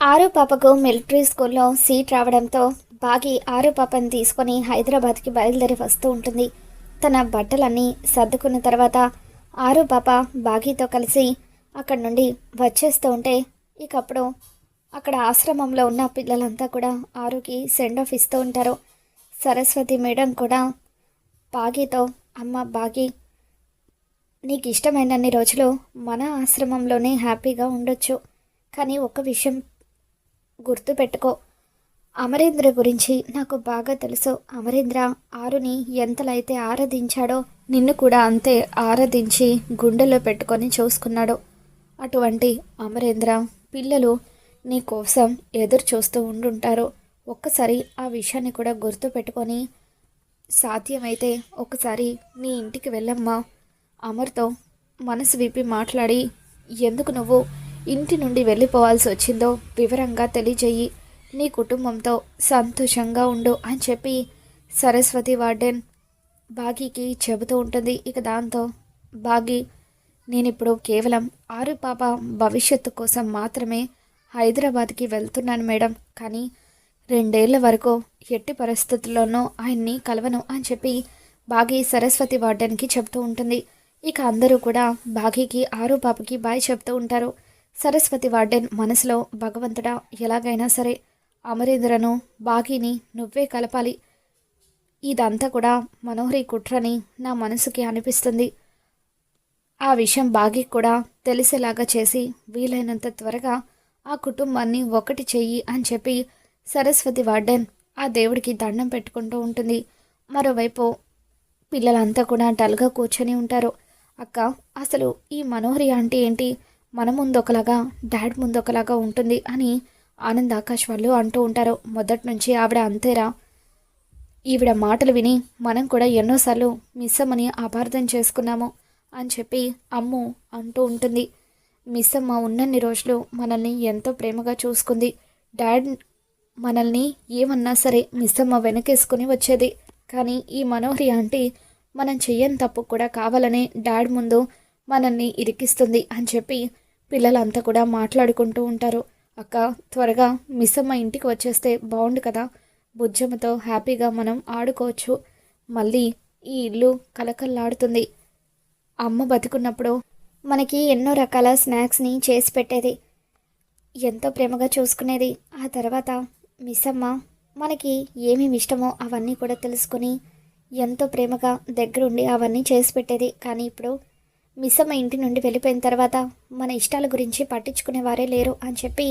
ఆరు పాపకు మిలిటరీ స్కూల్లో సీట్ రావడంతో బాగి ఆరు పాపని తీసుకొని హైదరాబాద్కి బయలుదేరి వస్తూ ఉంటుంది. తన బట్టలన్నీ సర్దుకున్న తర్వాత ఆరు పాప బాగీతో కలిసి అక్కడి నుండి వచ్చేస్తూ ఉంటే ఇకప్పుడు అక్కడ ఆశ్రమంలో ఉన్న పిల్లలంతా కూడా ఆరుకి సెండ్ ఆఫ్ ఇస్తూ ఉంటారు. సరస్వతి మేడం కూడా బాగీతో అమ్మ బాగి నీకు ఇష్టమైనన్ని రోజులు మన ఆశ్రమంలోనే హ్యాపీగా ఉండొచ్చు. కానీ ఒక విషయం గుర్తుపెట్టుకో. అమరేంద్ర గురించి నాకు బాగా తెలుసు. అమరేంద్ర ఆరుని ఎంతలైతే ఆరాధించాడో నిన్ను కూడా అంతే ఆరాధించి గుండెలో పెట్టుకొని చూసుకున్నాడు. అటువంటి అమరేంద్ర పిల్లలు నీ కోసం ఎదురు చూస్తూ ఉండుంటారు. ఒక్కసారి ఆ విషయాన్ని కూడా గుర్తుపెట్టుకొని సాధ్యమైతే ఒకసారి నీ ఇంటికి వెళ్ళమ్మా. అమర్తో మనసు విప్పి మాట్లాడి ఎందుకు నువ్వు ఇంటి నుండి వెళ్ళిపోవాల్సి వచ్చిందో వివరంగా తెలియజేయి. నీ కుటుంబంతో సంతోషంగా ఉండు అని చెప్పి సరస్వతి వార్డెన్ బాగీకి చెబుతూ ఉంటుంది. ఇక దాంతో బాగి నేనిప్పుడు కేవలం ఆరు పాప భవిష్యత్తు కోసం మాత్రమే హైదరాబాద్కి వెళ్తున్నాను మేడం. కానీ రెండేళ్ళ వరకు ఎట్టి పరిస్థితుల్లోనూ ఆయన్ని కలవను అని చెప్పి బాగి సరస్వతి వార్డెన్కి చెప్తూ ఉంటుంది. ఇక అందరూ కూడా బాగీకి ఆరు పాపకి బాయ్ చెప్తూ ఉంటారు. సరస్వతి వార్డెన్ మనసులో భగవంతుడా ఎలాగైనా సరే అమరేంద్రను బాగీని నువ్వే కలపాలి. ఇదంతా కూడా మనోహరి కుట్రని నా మనసుకి అనిపిస్తుంది. ఆ విషయం బాగి కూడా తెలిసేలాగా చేసి వీలైనంత త్వరగా ఆ కుటుంబాన్ని ఒకటి చెయ్యి అని చెప్పి సరస్వతి వార్డెన్ ఆ దేవుడికి దండం పెట్టుకుంటూ ఉంటుంది. మరోవైపు పిల్లలంతా కూడా డల్గా కూర్చొని ఉంటారు. అక్క అసలు ఈ మనోహరి అంటే ఏంటి? మన ముందు ఒకలాగా డాడ్ ముందు ఒకలాగా ఉంటుంది అని ఆనంద్ ఆకాష్ వాళ్ళు అంటూ ఉంటారు. మొదటి నుంచి ఆవిడ అంతేరా. ఈవిడ మాటలు విని మనం కూడా ఎన్నోసార్లు మిస్ అమ్మని అపార్థం చేసుకున్నాము అని చెప్పి అమ్ము అంటూ ఉంటుంది. మిస్ అమ్మ ఉన్నన్ని రోజులు మనల్ని ఎంతో ప్రేమగా చూసుకుంది. డాడ్ మనల్ని ఏమన్నా సరే మిస్ అమ్మ వెనకేసుకుని వచ్చేది. కానీ ఈ మనోహరి ఆంటీ మనం చెయ్యని తప్పు కూడా కావాలనే డాడ్ ముందు మనల్ని ఇరికిస్తుంది అని చెప్పి పిల్లలంతా కూడా మాట్లాడుకుంటూ ఉంటారు. అక్క త్వరగా మిస్ అమ్మ ఇంటికి వచ్చేస్తే బాగుండు కదా. బుజ్జమ్మతో హ్యాపీగా మనం ఆడుకోవచ్చు. మళ్ళీ ఈ ఇల్లు కలకల్లాడుతుంది అమ్మ బతుకున్నప్పుడు మనకి ఎన్నో రకాల స్నాక్స్ని చేసి పెట్టేది. ఎంతో ప్రేమగా చూసుకునేది. ఆ తర్వాత మిస్సమ్మ మనకి ఏమేమి ఇష్టమో అవన్నీ కూడా తెలుసుకొని ఎంతో ప్రేమగా దగ్గరుండి అవన్నీ చేసి పెట్టేది. కానీ ఇప్పుడు మిస్సమ్మ ఇంటి నుండి వెళ్ళిపోయిన తర్వాత మన ఇష్టాల గురించి పట్టించుకునే వారే లేరు అని చెప్పి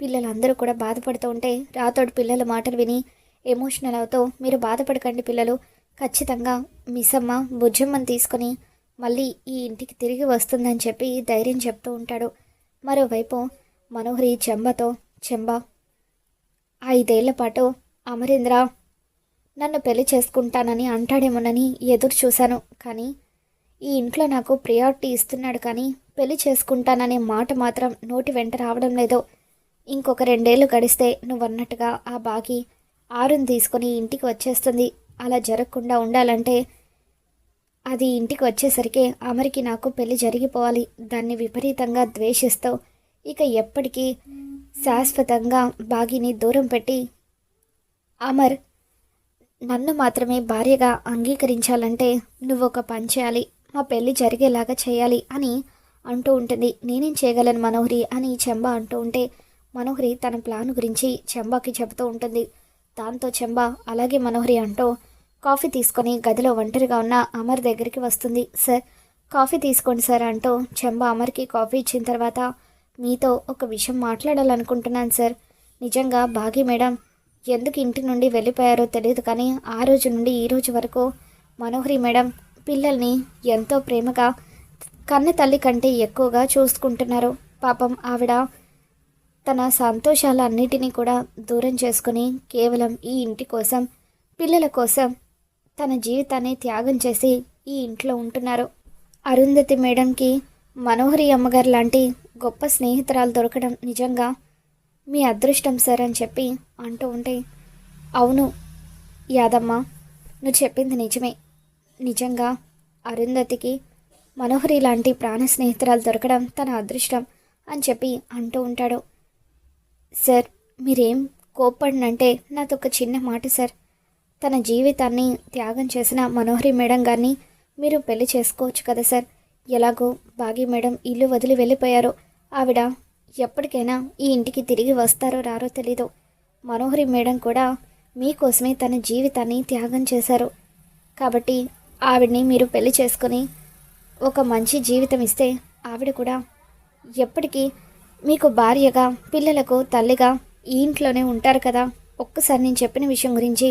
పిల్లలందరూ కూడా బాధపడుతూ ఉంటే రాతోడు పిల్లల మాటలు విని ఎమోషనల్ అవుతూ మీరు బాధపడకండి పిల్లలు ఖచ్చితంగా మిస్ అమ్మ బుజ్జమ్మని తీసుకొని మళ్ళీ ఈ ఇంటికి తిరిగి వస్తుందని చెప్పి ధైర్యం చెప్తూ ఉంటాడు. మరోవైపు మనోహరి చెంబతో చెంబ ఐదేళ్ళ పాటు అమరేంద్ర నన్ను పెళ్ళి చేసుకుంటానని అంటాడేమోనని ఎదురు చూశాను. కానీ ఈ ఇంట్లో నాకు ప్రియారిటీ ఇస్తున్నాడు కానీ పెళ్ళి చేసుకుంటాననే మాట మాత్రం నోటి వెంట రావడం లేదో. ఇంకొక రెండేళ్ళు గడిస్తే నువ్వన్నట్టుగా ఆ బాగి ఆరుని తీసుకొని ఇంటికి వచ్చేస్తుంది. అలా జరగకుండా ఉండాలంటే అది ఇంటికి వచ్చేసరికి అమరికి నాకు పెళ్ళి జరిగిపోవాలి. దాన్ని విపరీతంగా ద్వేషిస్తూ ఇక ఎప్పటికీ శాశ్వతంగా బాగిని దూరం పెట్టి అమర్ నన్ను మాత్రమే భార్యగా అంగీకరించాలంటే నువ్వు ఒక పని చేయాలి. మా పెళ్ళి జరిగేలాగా చేయాలి అని అంటూ ఉంటుంది. నేనేం చేయగలను మనోహరి అని చెంబ అంటూ ఉంటే మనోహరి తన ప్లాన్ గురించి చెంబాకి చెబుతూ ఉంటుంది. దాంతో చెంబ అలాగే మనోహరి అంటూ కాఫీ తీసుకొని గదిలో ఒంటరిగా ఉన్న అమర్ దగ్గరికి వస్తుంది. సార్ కాఫీ తీసుకోండి సార్ అంటూ చెంబ అమర్కి కాఫీ ఇచ్చిన తర్వాత మీతో ఒక విషయం మాట్లాడాలనుకుంటున్నాను సార్. నిజంగా బాగి మేడం ఎందుకు ఇంటి నుండి వెళ్ళిపోయారో తెలియదు కానీ ఆ రోజు నుండి ఈ రోజు వరకు మనోహరి మేడం పిల్లల్ని ఎంతో ప్రేమగా కన్న తల్లి కంటే ఎక్కువగా చూసుకుంటున్నారు. పాపం ఆవిడ తన సంతోషాలన్నిటినీ కూడా దూరం చేసుకుని కేవలం ఈ ఇంటి కోసం పిల్లల కోసం తన జీవితాన్ని త్యాగం చేసి ఈ ఇంట్లో ఉంటున్నారు. అరుంధతి మేడంకి మనోహరి అమ్మగారు లాంటి గొప్ప స్నేహితురాలు దొరకడం నిజంగా మీ అదృష్టం సార్ అని చెప్పి అంటూ ఉంటే అవును యాదమ్మ నువ్వు చెప్పింది నిజమే. నిజంగా అరుంధతికి మనోహరి లాంటి ప్రాణ స్నేహితురాలు దొరకడం తన అదృష్టం అని చెప్పి అంటూ ఉంటాడు. సార్ మీరేం కోప్పడినంటే ఒక చిన్న మాట సార్. తన జీవితాన్ని త్యాగం చేసిన మనోహరి మేడం గారిని మీరు పెళ్ళి చేసుకోవచ్చు కదా సార్. ఎలాగో బాగి మేడం ఇల్లు వదిలి వెళ్ళిపోయారు. ఆవిడ ఎప్పటికైనా ఈ ఇంటికి తిరిగి వస్తారో రారో తెలీదు. మనోహరి మేడం కూడా మీకోసమే తన జీవితాన్ని త్యాగం చేశారు. కాబట్టి ఆవిడ్ని మీరు పెళ్ళి చేసుకొని ఒక మంచి జీవితం ఇస్తే ఆవిడ కూడా ఎప్పటికీ మీకు భార్యగా పిల్లలకు తల్లిగా ఈ ఇంట్లోనే ఉంటారు కదా. ఒక్కసారి నేను చెప్పిన విషయం గురించి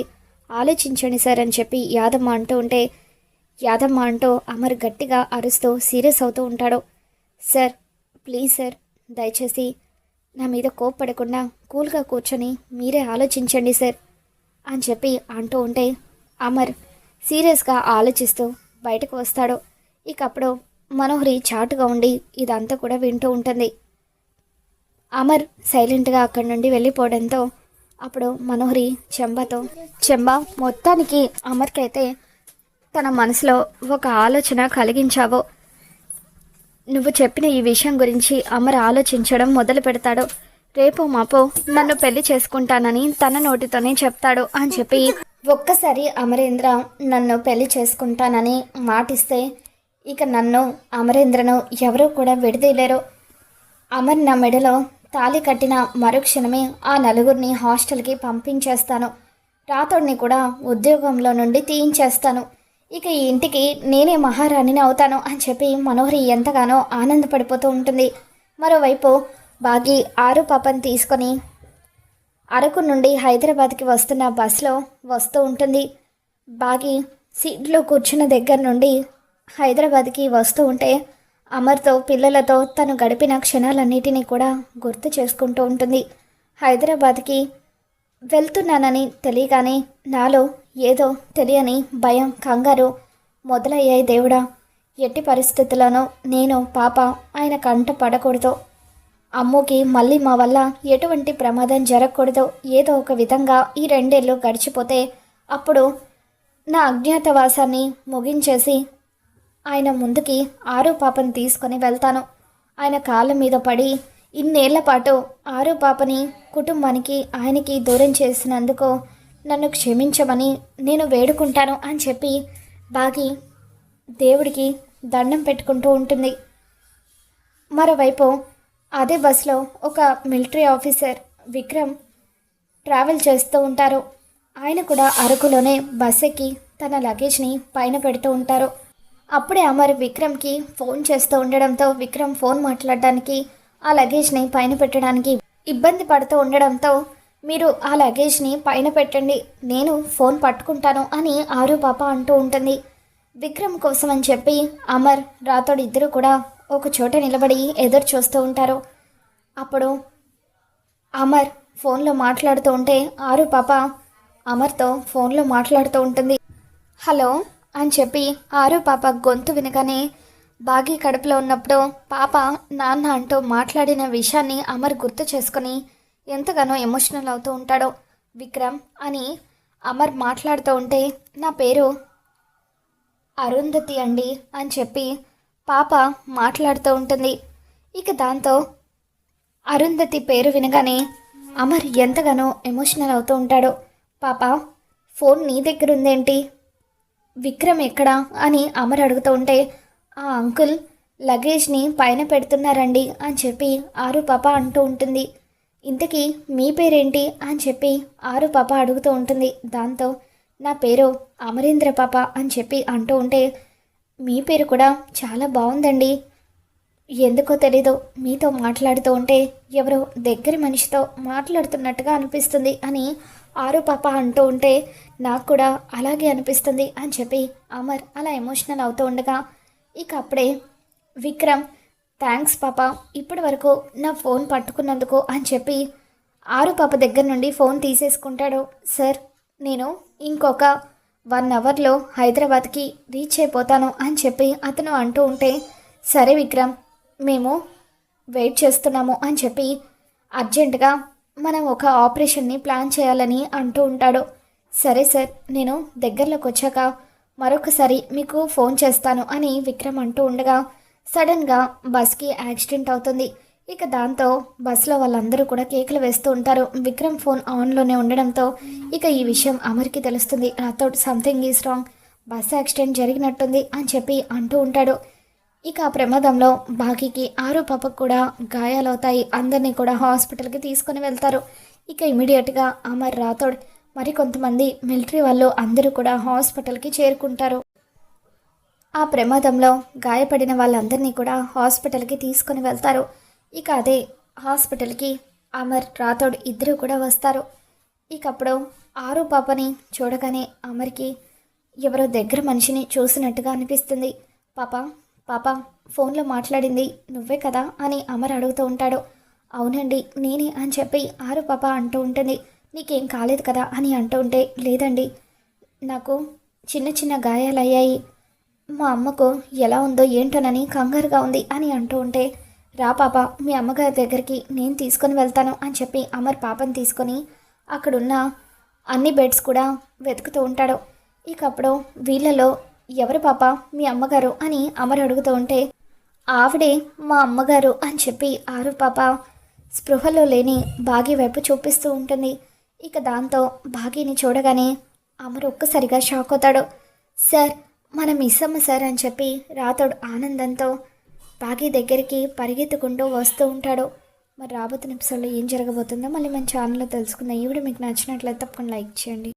ఆలోచించండి సార్ అని చెప్పి యాదమ్మ అంటూ ఉంటే యాదమ్మ అంటూ అమర్ గట్టిగా అరుస్తూ సీరియస్ అవుతూ ఉంటాడు. సార్ ప్లీజ్ సార్ దయచేసి నా మీద కోప్పడకుండా కూల్గా కూర్చొని మీరే ఆలోచించండి సార్ అని చెప్పి అంటూ ఉంటే అమర్ సీరియస్గా ఆలోచిస్తూ బయటకు వస్తాడు. ఇకప్పుడు మనోహరి చాటుగా ఉండి ఇదంతా కూడా వింటూ ఉంటుంది. అమర్ సైలెంట్గా అక్కడి నుండి వెళ్ళిపోవడంతో అప్పుడు మనోహరి చెంబతో చెంబ మొత్తానికి అమర్కైతే తన మనసులో ఒక ఆలోచన కలిగించావు. నువ్వు చెప్పిన ఈ విషయం గురించి అమర్ ఆలోచించడం మొదలు పెడతాడు. రేపు మాపో నన్ను పెళ్ళి చేసుకుంటానని తన నోటితోనే చెప్తాడు అని చెప్పి ఒక్కసారి అమరేంద్ర నన్ను పెళ్ళి చేసుకుంటానని మాటిస్తే ఇక నన్ను అమరేంద్రను ఎవరూ కూడా విడదీయలేరు. అమర్ నా మెడలో తాళి కట్టిన మరుక్షణమే ఆ నలుగురిని హాస్టల్కి పంపించేస్తాను. రాతోడిని కూడా ఉద్యోగంలో నుండి తీయించేస్తాను. ఇక ఈ ఇంటికి నేనే మహారాణిని అవుతాను అని చెప్పి మనోహరి ఎంతగానో ఆనందపడిపోతూ ఉంటుంది. మరోవైపు బాగి ఆరు పాపని తీసుకొని అరకు నుండి హైదరాబాద్కి వస్తున్న బస్సులో వస్తూ ఉంటుంది. బాగి సీట్లో కూర్చున్న దగ్గర నుండి హైదరాబాద్కి వస్తూ ఉంటే అమర్తో పిల్లలతో తను గడిపిన క్షణాలన్నిటినీ కూడా గుర్తు చేసుకుంటూ ఉంటుంది. హైదరాబాద్కి వెళ్తున్నానని తెలియగానే నాలో ఏదో తెలియని భయం కంగారు మొదలయ్యాయి దేవుడా. ఎట్టి పరిస్థితుల్లోనూ నేను పాప ఆయన కంట పడకూడదు. అమ్ముకి మళ్ళీ మా వల్ల ఎటువంటి ప్రమాదం జరగకూడదు. ఏదో ఒక విధంగా ఈ రెండేళ్ళు గడిచిపోతే అప్పుడు నా అజ్ఞాతవాసాన్ని ముగించేసి ఆయన ముందుకి ఆరు పాపని తీసుకొని వెళ్తాను. ఆయన కాళ్ళ మీద పడి ఇన్నేళ్ళ పాటు ఆరు పాపని కుటుంబానికి ఆయనకి దూరం చేసినందుకు నన్ను క్షమించమని నేను వేడుకుంటాను అని చెప్పి బాగి దేవుడికి దండం పెట్టుకుంటూ ఉంటుంది. మరోవైపు అదే బస్సులో ఒక మిలిటరీ ఆఫీసర్ విక్రమ్ ట్రావెల్ చేస్తూ ఉంటారు. ఆయన కూడా అరకులోనే బస్ ఎక్కి తన లగేజ్ని పైన పెడుతూ ఉంటారు. అప్పుడే అమర్ విక్రమ్కి ఫోన్ చేస్తూ ఉండడంతో విక్రమ్ ఫోన్ మాట్లాడడానికి ఆ లగేజ్ని పైన పెట్టడానికి ఇబ్బంది పడుతూ ఉండడంతో మీరు ఆ లగేజ్ని పైన పెట్టండి నేను ఫోన్ పట్టుకుంటాను అని ఆరు పాప అంటూ ఉంటుంది. విక్రమ్ కోసం అని చెప్పి అమర్ రాతోడు ఇద్దరు కూడా ఒక చోట నిలబడి ఎదురు చూస్తూ ఉంటారు. అప్పుడు అమర్ ఫోన్లో మాట్లాడుతూ ఉంటే ఆరు పాప అమర్తో ఫోన్లో మాట్లాడుతూ ఉంటుంది. హలో అని చెప్పి ఆరు పాప గొంతు వినగానే బాగి కడుపులో ఉన్నప్పుడు పాప నాన్న అంటూ మాట్లాడిన విషయాన్ని అమర్ గుర్తు చేసుకొని ఎంతగానో ఎమోషనల్ అవుతూ ఉంటాడో. విక్రమ్ అని అమర్ మాట్లాడుతూ ఉంటే నా పేరు అరుంధతి అండి అని చెప్పి పాప మాట్లాడుతూ ఉంటుంది. ఇక దాంతో అరుంధతి పేరు వినగానే అమర్ ఎంతగానో ఎమోషనల్ అవుతూ ఉంటాడు. పాప ఫోన్ నీ దగ్గర ఉందేంటి విక్రమ్ ఎక్కడా? అని అమర్ అడుగుతూ ఉంటే ఆ అంకుల్ లగేజ్ని పైన పెడుతున్నారండి అని చెప్పి ఆరు పాప అంటూ ఉంటుంది. ఇంతకీ మీ పేరేంటి? అని చెప్పి ఆరు పాప అడుగుతూ ఉంటుంది. దాంతో నా పేరు అమరేంద్ర పాప అని చెప్పి అంటూ ఉంటే మీ పేరు కూడా చాలా బాగుందండి. ఎందుకో తెలీదు మీతో మాట్లాడుతూ ఉంటే ఎవరో దగ్గరి మనిషితో మాట్లాడుతున్నట్టుగా అనిపిస్తుంది అని ఆరు పాప అంటూ ఉంటే నాకు కూడా అలాగే అనిపిస్తుంది అని చెప్పి అమర్ అలా ఎమోషనల్ అవుతూ ఉండగా ఇక అప్పుడే విక్రమ్ థ్యాంక్స్ పాప ఇప్పటి వరకు నా ఫోన్ పట్టుకున్నందుకు అని చెప్పి ఆరు పాప దగ్గర నుండి ఫోన్ తీసేసుకుంటాడు. సార్ నేను ఇంకొక వన్ అవర్లో హైదరాబాద్కి రీచ్ అయిపోతాను అని చెప్పి అతను అంటూ ఉంటే సరే విక్రమ్ మేము వెయిట్ చేస్తున్నాము అని చెప్పి అర్జెంటుగా మనం ఒక ఆపరేషన్ని ప్లాన్ చేయాలని అంటూ ఉంటాడు. సరే సార్ నేను దగ్గరలోకి వచ్చాక మరొకసారి మీకు ఫోన్ చేస్తాను అని విక్రమ్ అంటూ ఉండగా సడన్గా బస్కి యాక్సిడెంట్ అవుతుంది. ఇక దాంతో బస్సులో వాళ్ళందరూ కూడా కేకులు వేస్తూ ఉంటారు. విక్రమ్ ఫోన్ ఆన్లోనే ఉండడంతో ఇక ఈ విషయం అమర్కి తెలుస్తుంది. Rathod something is wrong bus accident జరిగినట్టుంది అని చెప్పి అంటూ ఉంటాడు. ఇక ఆ ప్రమాదంలో బాకీకి ఆరు పాపకు కూడా గాయాలవుతాయి. అందరినీ కూడా హాస్పిటల్కి తీసుకొని వెళ్తారు. ఇక ఇమీడియట్గా అమర్ రాథోడ్ మరి కొంతమంది మిలిటరీ వాళ్ళు అందరూ కూడా హాస్పిటల్కి చేరుకుంటారు. ఆ ప్రమాదంలో గాయపడిన వాళ్ళందరినీ కూడా హాస్పిటల్కి తీసుకొని వెళ్తారు. ఇక అదే హాస్పిటల్కి అమర్ రాథోడ్ ఇద్దరు కూడా వస్తారు. ఇక అప్పుడు ఆరు పాపని చూడగానే అమర్కి ఎవరో దగ్గర మనిషిని చూసినట్టుగా అనిపిస్తుంది. పాప పాప ఫోన్లో మాట్లాడింది నువ్వే కదా అని అమర్ అడుగుతూ ఉంటాడు. అవునండి నేనే అని చెప్పి ఆరు పాప అంటూ ఉంటుంది. నీకేం కాలేదు కదా అని అంటూ ఉంటే లేదండి నాకు చిన్న చిన్న గాయాలయ్యాయి. మా అమ్మకు ఎలా ఉందో ఏంటోనని కంగారుగా ఉంది అని అంటూ ఉంటే రా పాప మీ అమ్మగారి దగ్గరికి నేను తీసుకొని వెళ్తాను అని చెప్పి అమర్ పాపను తీసుకొని అక్కడున్న అన్ని బెడ్స్ కూడా వెతుకుతూ ఉంటాడు. ఇక అప్పుడు వీళ్ళలో ఎవరు పాప మీ అమ్మగారు అని అమర్ అడుగుతూ ఉంటే ఆవిడే మా అమ్మగారు అని చెప్పి ఆరు పాప స్పృహలో లేని బాగి వైపు చూపిస్తూ ఉంటుంది. ఇక దాంతో బాగీని చూడగానే అమర్ ఒక్కసారిగా షాక్ అవుతాడు. సార్ మన మిస్ అమ్మ సార్ అని చెప్పి రాతోడు ఆనందంతో బాగి దగ్గరికి పరిగెత్తుకుంటూ వస్తూ ఉంటాడు. మరి రాబోతున్న ఎపిసోడ్లో ఏం జరగబోతుందో మళ్ళీ మన ఛానల్లో తెలుసుకుందాం. ఈ వీడియో మీకు నచ్చినట్లయితే తప్పకుండా లైక్ చేయండి.